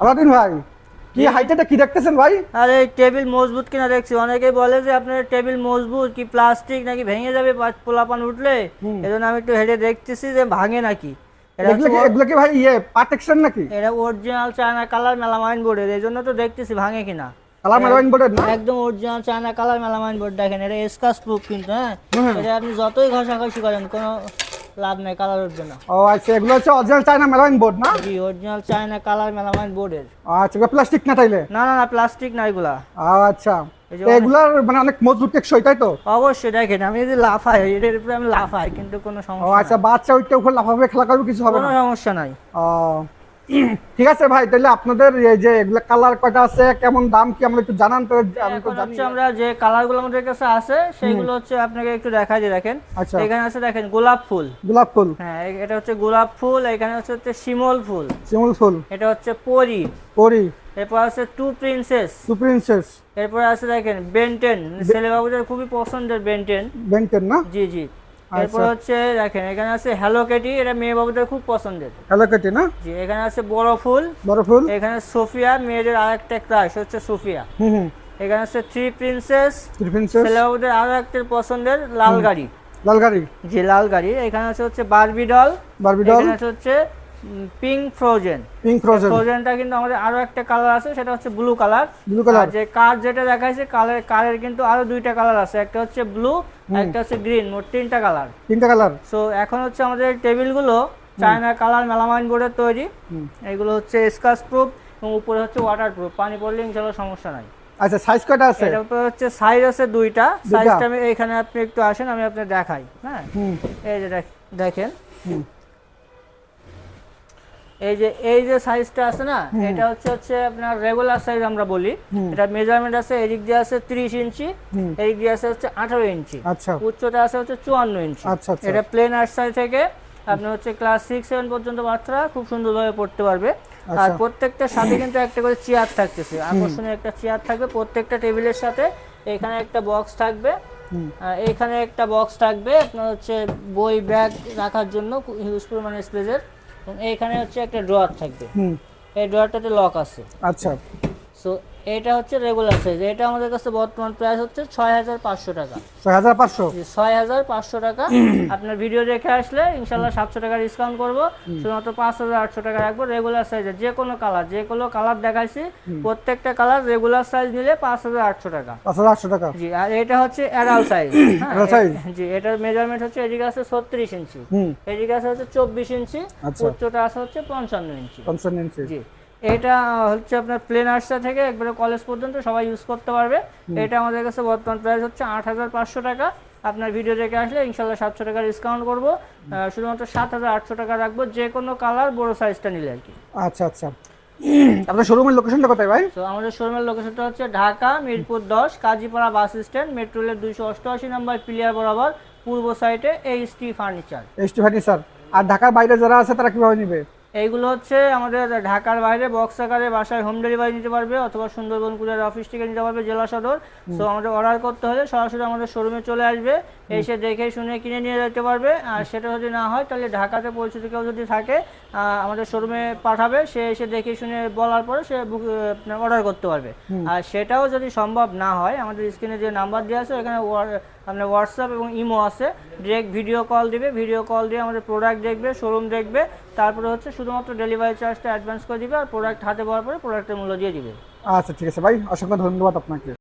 Aladdin ভাই কি হাইটেটা কি দেখতেছেন ভাই? আর এই টেবিল মজবুত কিনা দেখছি। অনেকেই বলে যে আপনার টেবিল মজবুত কি প্লাস্টিক নাকি ভেঙে যাবে পোলাপান উঠলে? এজন্য আমি একটু হেঁটে দেখতেছি যে ভাঙে নাকি। এগুলো কি ভাই ইয়ে পার্টেকশন নাকি? এটা অরিজিনাল চায়না কালার মেলামাইন বোর্ডের এই জন্য তো দেখতেছি ভাঙে কিনা। কালার মেলাইন বোর্ডের না? একদম original China colour melamine board দেখেন। এটা প্রুফ কিন্তু হ্যাঁ? এটা আপনি যতই ঘষাঘষি করেন কোনো লাভ নাই কালার উঠবে না ও আচ্ছা এগুলো হচ্ছে অরিজিনাল চায়না মেলামাইন বোর্ড না? জি অরিজিনাল চায়না কালার মেলামাইন বোর্ডের আচ্ছা এগুলো প্লাস্টিক না তাইলে? না না না প্লাস্টিক না এগুলা। আচ্ছা। এগুলার মানে অনেক মজবুত টেকসই তাই তো? অবশ্যই দেখেন আমি যদি লাফাই এটার উপরে আমি লাফাই কিন্তু কোনো সমস্যা আচ্ছা বাচ্চা উঠতে উপর লাফাবে খেলা করবে কিছু। হবে কোনো না? সমস্যা নাই। ও, ঠিক আছে ভাই তাহলে আপনাদের এই যে এগুলো কালার কয়টা আছে কেমন দাম কি আমরা একটু জানান তো আমি তো জানি। আমরা যে কালারগুলো আমাদের কাছে আছে সেগুলো হচ্ছে আপনাকে একটু দেখাই দিয়ে দেখেন। আচ্ছা। এখানে আছে দেখেন গোলাপ ফুল। গোলাপ ফুল। হ্যাঁ এটা হচ্ছে গোলাপ ফুল এখানে হচ্ছে হচ্ছে শিমল ফুল। শিমল ফুল। এটা হচ্ছে পরি। পরি। এরপর আছে টু প্রিন্সেস। Two princess. এরপর আছে দেখেন বেন্টেন ছেলে বাবুদের খুবই পছন্দের বেন্টেন। বেন্টেন না? জি জি। এরপর আচ্ছা। হচ্ছে দেখেন এখানে আছে হ্যালো কেটি এটা মেয়ে বাবুদের খুব পছন্দের। হ্যালো কেটি না? জি এখানে আছে বড় ফুল। বড় ফুল? এখানে সোফিয়া মেয়েদের আরেকটা ক্রাশ হচ্ছে সোফিয়া। হুম হুম। এখানে আছে থ্রি প্রিন্সেস থ্রি প্রিন্সেস ছেলে বাবুদের আরও একটা পছন্দের লাল গাড়ি। লাল গাড়ি? জি লাল গাড়ি। এখানে আছে হচ্ছে বারবি ডল বারবি ডল এখানে আছে হচ্ছে পিঙ্ক ফ্রোজেন। Pink frozen. ফ্রোজেনটা কিন্তু আমাদের আরও একটা কালার আছে সেটা হচ্ছে ব্লু কালার। Blue colour. যে কার যেটা দেখাইছে কালার কারের কিন্তু আরও দুইটা কালার আছে একটা হচ্ছে ব্লু একটা হচ্ছে গ্রিন মোট তিনটা কালার। তিনটা কালার। সো এখন হচ্ছে আমাদের টেবিলগুলো চায়না কালার মেলামাইন বোর্ডের তৈরি। এগুলো হচ্ছে স্কাচ প্রুফ এবং উপরে হচ্ছে ওয়াটার প্রুফ পানি পড়লে ইনশাল্লাহ সমস্যা নাই। আচ্ছা সাইজ কয়টা আছে? উপরে হচ্ছে সাইজ আছে দুইটা? সাইজটা আমি এখানে আপনি একটু আসেন আমি আপনাকে দেখাই হ্যাঁ? এই যে দেখেন। এই যে এই যে সাইজটা আছে না এটা হচ্ছে হচ্ছে আপনার রেগুলার সাইজ আমরা বলি। এটা মেজারমেন্ট আছে এদিক দিয়ে আছে 30 ইঞ্চি। এদিক দিয়ে আছে হচ্ছে 18 ইঞ্চি। আচ্ছা। উচ্চতা আছে হচ্ছে 54 ইঞ্চি। আচ্ছা আচ্ছা। এটা প্লেন আর্টসাই থেকে আপনি হচ্ছে ক্লাস সিক্স সেভেন পর্যন্ত বাচ্চারা খুব সুন্দরভাবে পড়তে পারবে। আর আচ্ছা। প্রত্যেকটার সাথে কিন্তু একটা করে চেয়ার থাকতেছে। আকর্ষণীয় একটা চেয়ার থাকবে প্রত্যেকটা টেবিলের সাথে। এখানে একটা বক্স থাকবে। এখানে একটা বক্স থাকবে আপনার হচ্ছে বই ব্যাগ রাখার জন্য ইউজফুল মানে স্পেসের এইখানে হচ্ছে একটা ড্রয়ার থাকবে। হুম। এই ড্রয়ারটাতে লক আছে। আচ্ছা। সো এটা হচ্ছে রেগুলার সাইজ এটা আমাদের কাছে বর্তমান প্রাইস হচ্ছে ছয় হাজার পাঁচশো টাকা। ছয় হাজার পাঁচশো? ছয় হাজার পাঁচশো টাকা। আপনার ভিডিও দেখে আসলে ইনশাল্লাহ সাতশো টাকা ডিসকাউন্ট করব। শুধুমাত্র পাঁচ হাজার আটশো টাকা রাখব রেগুলার সাইজের যে কোনো কালার যে কোনো কালার দেখাইছি প্রত্যেকটা কালার রেগুলার সাইজ নিলে পাঁচ হাজার আটশো টাকা। পাঁচ হাজার আটশো টাকা। জি আর এটা হচ্ছে অ্যাডাল সাইজ? জি এটার মেজারমেন্ট হচ্ছে এদিকে আছে ছত্রিশ ইঞ্চি। এদিকে আছে হচ্ছে চব্বিশ ইঞ্চি। আচ্ছা। উচ্চতা আছে হচ্ছে পঞ্চান্ন ইঞ্চি। পঞ্চান্ন ইঞ্চি। জি। এটা হচ্ছে আপনার প্লেন আর্টসা থেকে একবারে কলেজ পর্যন্ত সবাই ইউজ করতে পারবে। এটা আমাদের কাছে বর্তমান প্রাইস হচ্ছে আট হাজার পাঁচশো টাকা। আপনার ভিডিও দেখে আসলে ইনশাল্লাহ সাতশো টাকা ডিসকাউন্ট করব। শুধুমাত্র সাত হাজার আটশো টাকা রাখব যে কোনো কালার বড় সাইজটা নিলে আর কি। আচ্ছা আচ্ছা। আপনার শোরুমের লোকেশনটা কোথায় ভাই? তো আমাদের শোরুমের লোকেশনটা হচ্ছে ঢাকা মিরপুর দশ কাজীপাড়া বাস স্ট্যান্ড মেট্রো রেলের দুইশো অষ্টআশি নম্বর প্লেয়ার বরাবর পূর্ব সাইডে H T furniture HT furniture আর ঢাকার বাইরে যারা আছে তারা কীভাবে নিবে? এইগুলো হচ্ছে আমাদের ঢাকার বাইরে বক্স আকারে বাসায় হোম ডেলিভারি নিতে পারবে অথবা সুন্দরবন কুরিয়ার অফিস থেকে নিতে পারবে জেলা সদর। সো আমাদের অর্ডার করতে হলে সরাসরি আমাদের শোরুমে চলে আসবে। এসে দেখে শুনে কিনে নিয়ে যেতে পারবে। আর সেটা যদি না হয় তাহলে ঢাকাতে পরিচিত কেউ যদি থাকে আমাদের শোরুমে পাঠাবে। সে এসে দেখে শুনে বলার পরে সে বুক অর্ডার করতে পারবে। আর সেটাও যদি সম্ভব না হয় আমাদের স্ক্রিনে যে নাম্বার দেওয়া আছে ওখানে আপনার হোয়াটসঅ্যাপ এবং ইমো আছে। ডিরেক্ট ভিডিও কল দিবে ভিডিও কল দিয়ে আমাদের প্রোডাক্ট দেখবে শোরুম দেখবে, তারপরে হচ্ছে শুধুমাত্র ডেলিভারি চার্জটা অ্যাডভান্স করে দিবে আর প্রোডাক্ট হাতে পাওয়ার পরে প্রোডাক্টের মূল্য দিয়ে দিবে। আচ্ছা ঠিক আছে ভাই, অসংখ্য ধন্যবাদ আপনাকে।